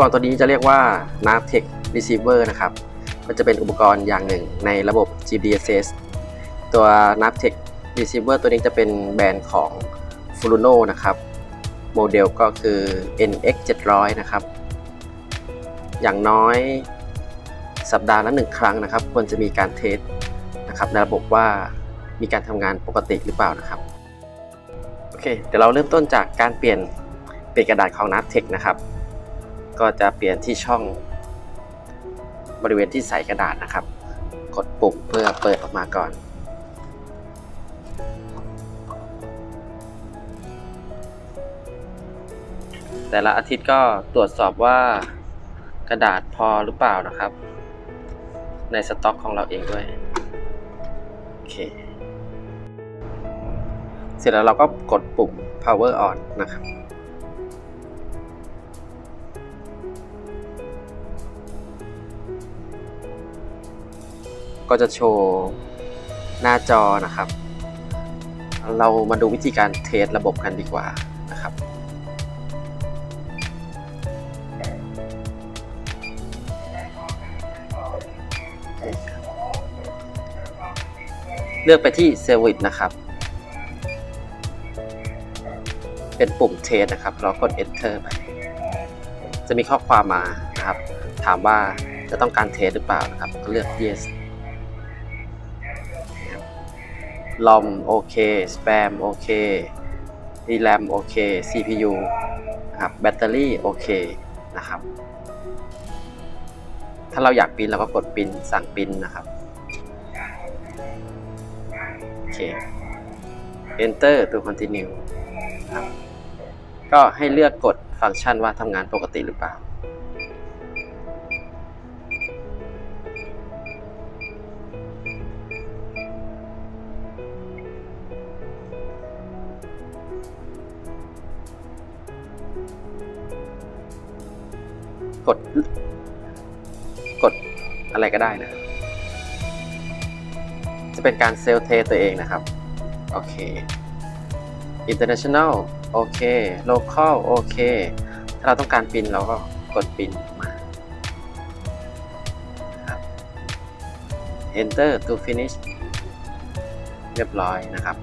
กรณ์ตัวนี้จะเรียกว่า Navtech Receiver นะครับ ก็จะเป็นอุปกรณ์อย่างหนึ่งในระบบ GDSS ตัว Navtech Receiver ตัวนี้จะเป็นแบรนด์ของ Furuno นะครับ โมเดลก็คือ NX 700นะครับ อย่างน้อยสัปดาห์ละหนึ่งครั้งนะครับ ควรจะมีการเทสนะครับในระบบว่ามีการทำงานปกติหรือเปล่านะครับ โอเค เดี๋ยวเราเริ่มต้นจากการเปลี่ยนเปลี่ยนกระดาษของ Navtech นะครับ ก็จะเปลี่ยนที่ช่องบริเวณที่ใส่กระดาษนะครับ กดปุ่มเพื่อเปิดออกมาก่อน แต่ละอาทิตย์ก็ตรวจสอบว่ากระดาษพอหรือเปล่านะครับ ในสต็อกของเราเองด้วย โอเค เสร็จแล้วเราก็กดปุ่ม power on นะครับ ก็จะโชว์หน้าจอนะครับ เรามาดูวิธีการเทสระบบกันดีกว่านะครับ เลือกไปที่ Service นะครับ เป็นปุ่มเทสนะครับ เรากด Enter ไปจะมีข้อความมานะครับ ถามว่าจะต้องการเทสหรือเปล่านะครับ ก็เลือก Yes ลอมโอเคสแปมโอเคดีแรมโอเค CPU นะครับแบตเตอรี่โอเคนะครับ ถ้าเราอยากปรินเราก็กดปรินสั่งปรินนะครับโอเค enter to continue ครับก็ให้เลือกกดฟังก์ชันว่าทำงานปกติหรือเปล่า ด กดอะไรก็ได้นะ จะเป็นการเซลเทตัวเองนะครับ โอเค international โอเค local โอเค ถ้าเราต้องการปินเราก็กดปินมา enter to finish เรียบร้อยนะครับ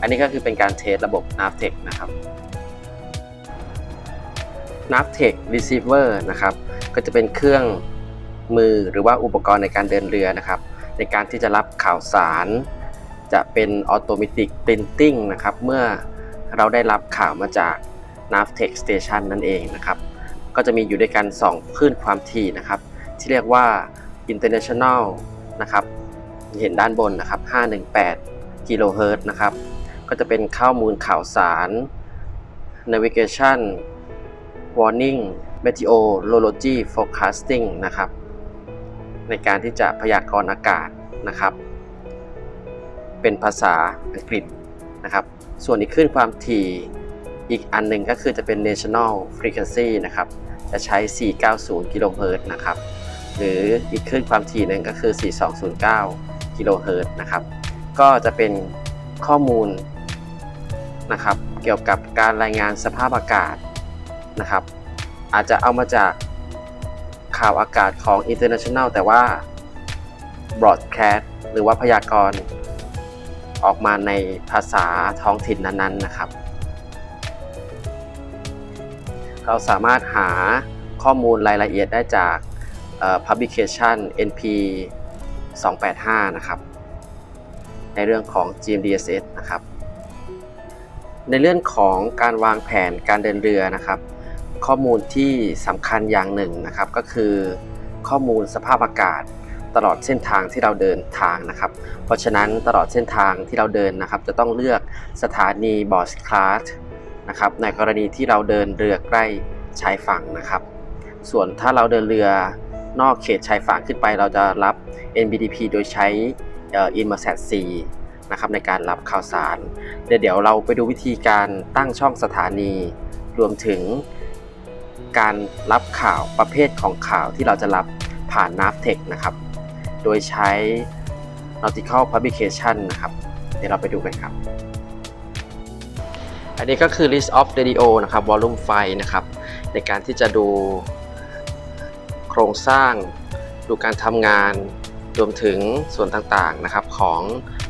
อันนี้ก็คือเป็นการเทสระบบ n a v t e c นะครับ Navtech Receiver นะครับก็จะเป็นเครื่องมือหรือว่าอุปกรณ์ในการเดินเรือนะครับ ในการที่จะรับข่าวสาร จะเป็น Automatic Printing นะครับเมื่อเราได้รับข่าวมาจาก Navtech Station นั่นเองนะครับ ก็จะมีอยู่ด้วยกัน 2 คลื่นความถี่นะครับ ที่เรียกว่า International นะครับ เห็นด้านบนนะครับ 518 กิโลเฮิรตซ์นะครับ ก็จะเป็นข้อมูลข่าวสาร Navigation Warning Meteorology Forecasting นะครับ ในการที่จะพยากรณ์อากาศนะครับ เป็นภาษาอังกฤษนะครับ ส่วนอีกคลื่นความถี่อีกอันหนึ่งก็คือจะเป็น national frequency นะครับ จะใช้ 490 กิโลเฮิรตซ์นะครับ หรืออีกคลื่นความถี่หนึ่งก็คือ 4209 กิโลเฮิรตซ์นะครับ ก็จะเป็นข้อมูลนะครับ เกี่ยวกับการรายงานสภาพอากาศ นะครับ อาจจะเอามาจากข่าวอากาศของ international แต่ว่า broadcast หรือว่าพยากรณ์ออกมาในภาษาท้องถิ่นนั้นๆนะครับ เราสามารถหาข้อมูลรายละเอียดได้จาก publication NP 285 นะครับ ในเรื่องของ GMDSS นะครับ ในเรื่องของการวางแผนการเดินเรือนะครับ ข้อมูลที่สำคัญอย่างหนึ่งนะครับ ก็คือข้อมูลสภาพอากาศตลอดเส้นทางที่เราเดินทางนะครับ เพราะฉะนั้นตลอดเส้นทางที่เราเดินนะครับ จะต้องเลือกสถานีบอสคลาสนะครับในกรณีที่เราเดินเรือใกล้ชายฝั่งนะครับ ส่วนถ้าเราเดินเรือนอกเขตชายฝั่งขึ้นไป เราจะรับ NBDP โดยใช้เอ่อ Inmarsat C นะครับในการรับข่าวสาร เดี๋ยวเราไปดูวิธีการตั้งช่องสถานี รวมถึง การรับข่าวประเภทของข่าวที่เราจะรับผ่าน Navtech นะครับ โดยใช้ Nautical Publication นะครับ เดี๋ยวเราไปดูกันครับ อันนี้ก็คือ list of radio นะครับ volume ไฟนะครับ ในการที่จะดูโครงสร้าง ดูการทำงาน รวมถึงส่วนต่างๆนะครับของ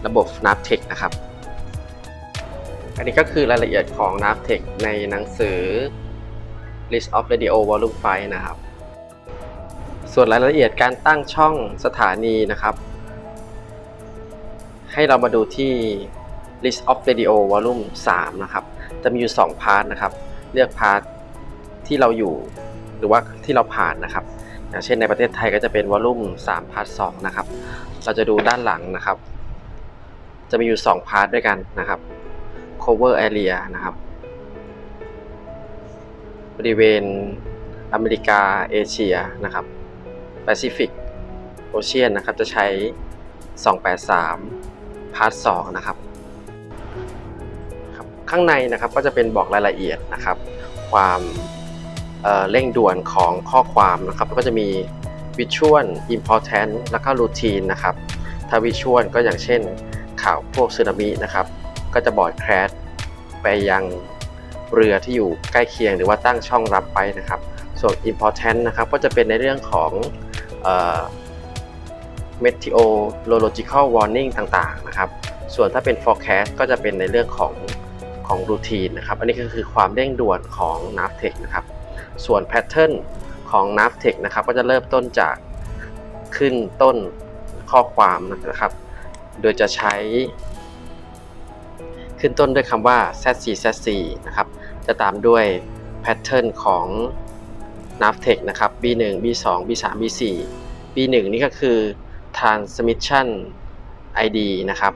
ระบบ n a v t e c h นะครับ อันนี้ก็คือรายละเอียดของ n a v t e c h ในหนังสือ List of Radio Volume 5นะครับ ส่วนรายละเอียดการตั้งช่องสถานีนะครับ ให้เรามาดูที่ List of Radio Volume 3 นะครับ จะมีอยู่ 2 พาร์ทนะครับ เลือกพาร์ทที่เราอยู่หรือว่าที่เราผ่านนะครับ อย่างเช่นในประเทศไทยก็จะเป็นวอลลุ่ม3พาร์ท2นะครับ เราจะดูด้านหลังนะครับ จะมีอยู่ 2 พาร์ทด้วยกันนะครับ cover area นะครับ บริเวณอเมริกาเอเชียนะครับแปซิฟิกโอเชียนนะครับจะใช้ 283 พาร์ท2นะครับครับข้างในนะครับก็จะเป็นบอกรายละเอียดนะครับ ความเเร่งด่วนของข้อความนะครับก็จะมี Visual Important แล้วก็ Routine นะครับ ถ้า Visual ก็อย่างเช่นข่าวพวกสึนามินะครับ ก็จะบอดแครชไปยัง เรือที่อยู่ใกล้เคียงหรือว่าตั้งช่องรับไปนะครับ ส่วน important นะครับก็จะเป็นในเรื่องของเอ่อ meteorological warning ต่างๆนะครับ ส่วนถ้าเป็น forecast ก็จะเป็นในเรื่องของของ routine นะครับ อันนี้ก็คือความเร่งด่วนของ NAVTEC นะครับ ส่วน pattern ของ NAVTEC นะครับก็จะเริ่มต้นจากขึ้นต้นข้อความนะครับ โดยจะใช้ ขึ้นต้นด้วยคำว่า z4 z4 นะครับ จะตามด้วย pattern ของ NAVTEC นะครับ B1 B2 B3 B4 B1 นี่ก็คือ transmission ID นะครับ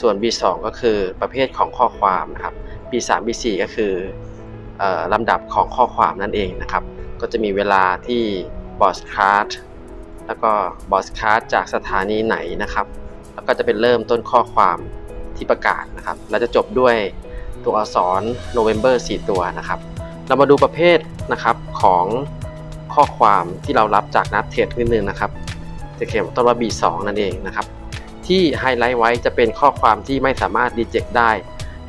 ส่วน B2 ก็คือประเภทของข้อความนะครับ B3 B4 ก็คืออลำดับของข้อความนั่นเองนะครับ ก็จะมีเวลาที่ broadcast แล้วก็ broadcast จากสถานีไหนนะครับ แล้วก็จะเป็นเริ่มต้นข้อความที่ประกาศนะครับ แล้วจะจบด้วย ตัวอักษร November 4 ตัวนะครับ เรามาดูประเภทนะครับของข้อความที่เรารับจากนับเทรดนิดนึงนะครับจะเขียนต้นว่า B2 นั่นเองนะครับ ที่ไฮไลท์ไว้จะเป็นข้อความที่ไม่สามารถดีเจ c ได้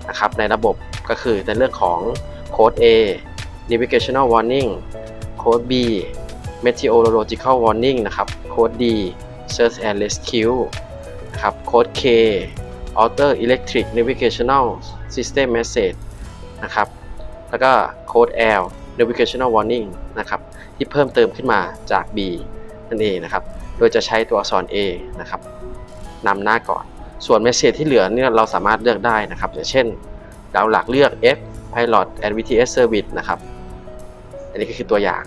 นะครับในระบบก็คือในเรื่องของโค้ด A navigational warning โค้ด B meteorological warning นะครับ โค้ด D search and rescue นะครับ โค้ด K outer electric navigational system message นะครับ แล้วก็โค้ด L navigational warning นะครับ ที่เพิ่มเติมขึ้นมาจาก B นั่นเองนะครับ โดยจะใช้ตัวอักษร A นะครับนำหน้าก่อน ส่วนเมสเซจที่เหลือเนี่ยเราสามารถเลือกได้นะครับ อย่างเช่นเราหลักเลือก F Pilot and VTS Service นะครับ อันนี้ก็คือตัวอย่าง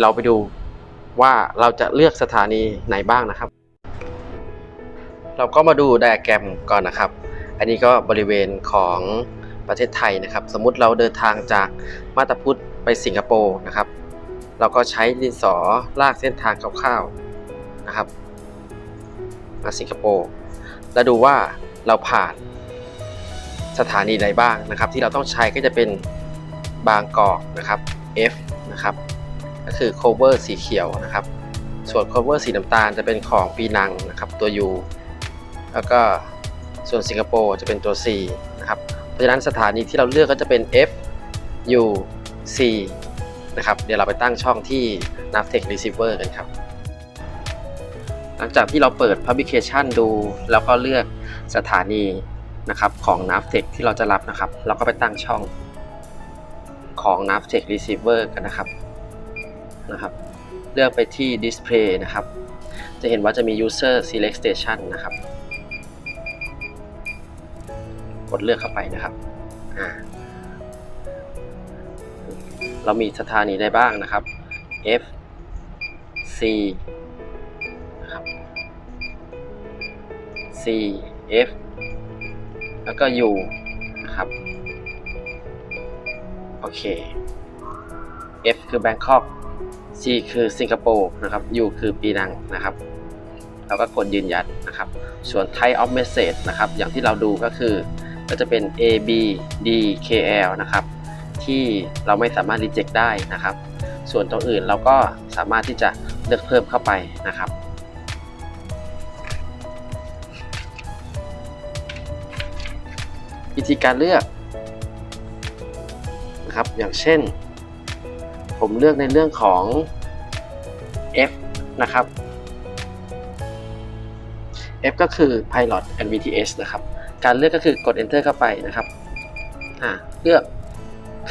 เราไปดูว่าเราจะเลือกสถานีไหนบ้างนะครับ เราก็มาดูไดอะแกรมก่อนนะครับ อันนี้ก็บริเวณของประเทศไทยนะครับ สมมุติเราเดินทางจากมาตาพุธไปสิงคโปร์นะครับ เราก็ใช้ดินสอลากเส้นทางคร่าวๆนะครับมาสิงคโปร์แล้วดูว่าเราผ่านสถานีใดบ้างนะครับ ที่เราต้องใช้ก็จะเป็นบางกอกนะครับ F นะครับก็คือ cover สีเขียวนะครับ ส่วน cover สีน้ำตาลจะเป็นของปีนังนะครับตัว U แล้วก็ ส่วนสิงคโปร์จะเป็นตัว C นะครับเพราะฉะนั้นสถานีที่เราเลือกก็จะเป็น F U C นะครับเดี๋ยวเราไปตั้งช่องที่ Navtech Receiver กันครับ หลังจากที่เราเปิด Publication ดูแล้วก็เลือกสถานีนะครับของ Navtech ที่เราจะรับนะครับ เราก็ไปตั้งช่องของ Navtech Receiver กันนะครับนะครับ เลือกไปที่ Display นะครับ จะเห็นว่าจะมี User Select Station นะครับ กดเลือกเข้าไปนะครับ เรามีสถานีได้บ้างนะครับ F C นะครับ C F แล้วก็ U นะครับ โอเค F คือ Bangkok C คือสิงคโปร์นะครับ U คือปีนังนะครับ แล้วก็กดยืนยันนะครับ ส่วน type of message นะครับ อย่างที่เราดูก็คือ ก็จะเป็น A B D K L นะครับ ที่เราไม่สามารถ reject ได้นะครับ ส่วนตัวอื่นเราก็สามารถที่จะเลือกเพิ่มเข้าไปนะครับวิธีการเลือกนะครับ อย่างเช่น ผมเลือกในเรื่องของ F นะครับ F ก็คือ Pilot and VTS นะครับ การเลือกก็คือกด Enter เข้าไปนะครับอ่าเลือก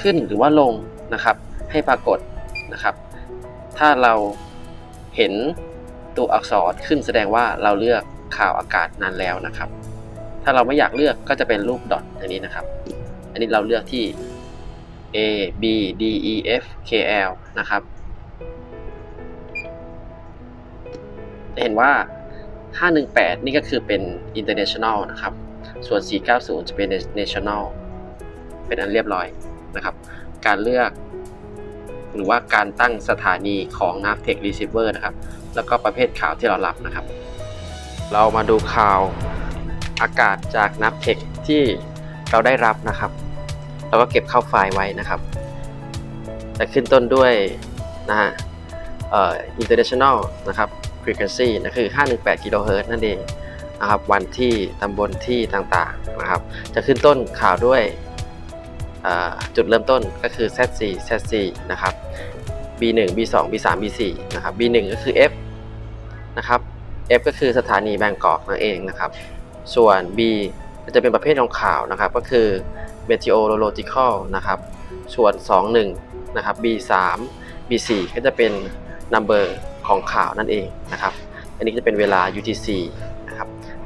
ขึ้นหรือว่าลงนะครับ ให้ปรากฏนะครับ ถ้าเราเห็นตัวอักษรขึ้นแสดงว่าเราเลือกข่าวอากาศนั้นแล้วนะครับ ถ้าเราไม่อยากเลือกก็จะเป็นรูปดอทอย่างนี้นะครับ อันนี้เราเลือกที่ A B D E F K L นะครับจะเห็นว่า 518 นี่ก็คือเป็น international นะครับ ส่วน 490 จะเป็น national เป็นอันเรียบร้อยนะครับ การเลือกหรือว่าการตั้งสถานีของ Navtex receiver นะครับ แล้วก็ประเภทข่าวที่เรารับนะครับ เรามาดูข่าวอากาศจาก Navtex ที่เราได้รับนะครับ เราก็เก็บเข้าไฟล์ไว้นะครับ จะขึ้นต้นด้วยนะฮะเอ่อ international นะครับ frequency นะคือ 518 กิโลเฮิรตซ์นั่นเอง นะครับวันที่ตำบลที่ต่างๆนะครับ จะขึ้นต้นข่าวด้วยจุดเริ่มต้นก็คือ Z4 Z4 นะครับ B1 B2 B3 B4 นะครับ B1 ก็คือ F นะครับ F ก็คือสถานีแบงกอกนั่นเองนะครับ ส่วน B ก็จะเป็นประเภทของข่าวนะครับ ก็คือ meteorological นะครับ ส่วน 21 นะครับ B3 B4 ก็จะเป็น number ของข่าวนั่นเองนะครับ อันนี้จะเป็นเวลา UTC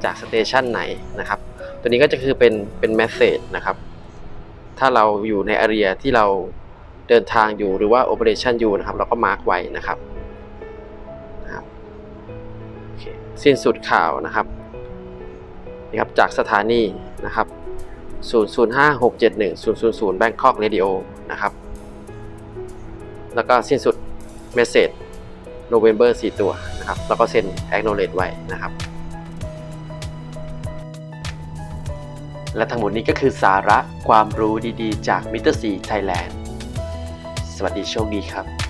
จากสเตชันไหนนะครับ ตัวนี้ก็จะคือเป็นเป็น message นะครับ ถ้าเราอยู่ใน area ที่เราเดินทางอยู่หรือว่า operation อยู่นะครับ เราก็มาร์กไว้นะครับนะครับโอเคสิ้นสุดข่าวนะครับนี่ครับ จากสถานีนะครับ 005671 000 Bangkok Radio นะครับ แล้วก็สิ้นสุด Message November 4 ตัวนะครับ แล้วก็เซ็น acknowledge ไว้นะครับ และทั้งหมดนี้ก็คือสาระความรู้ดีๆ จากมิเตอร์ซีไทยแลนด์ สวัสดีโชคดีครับ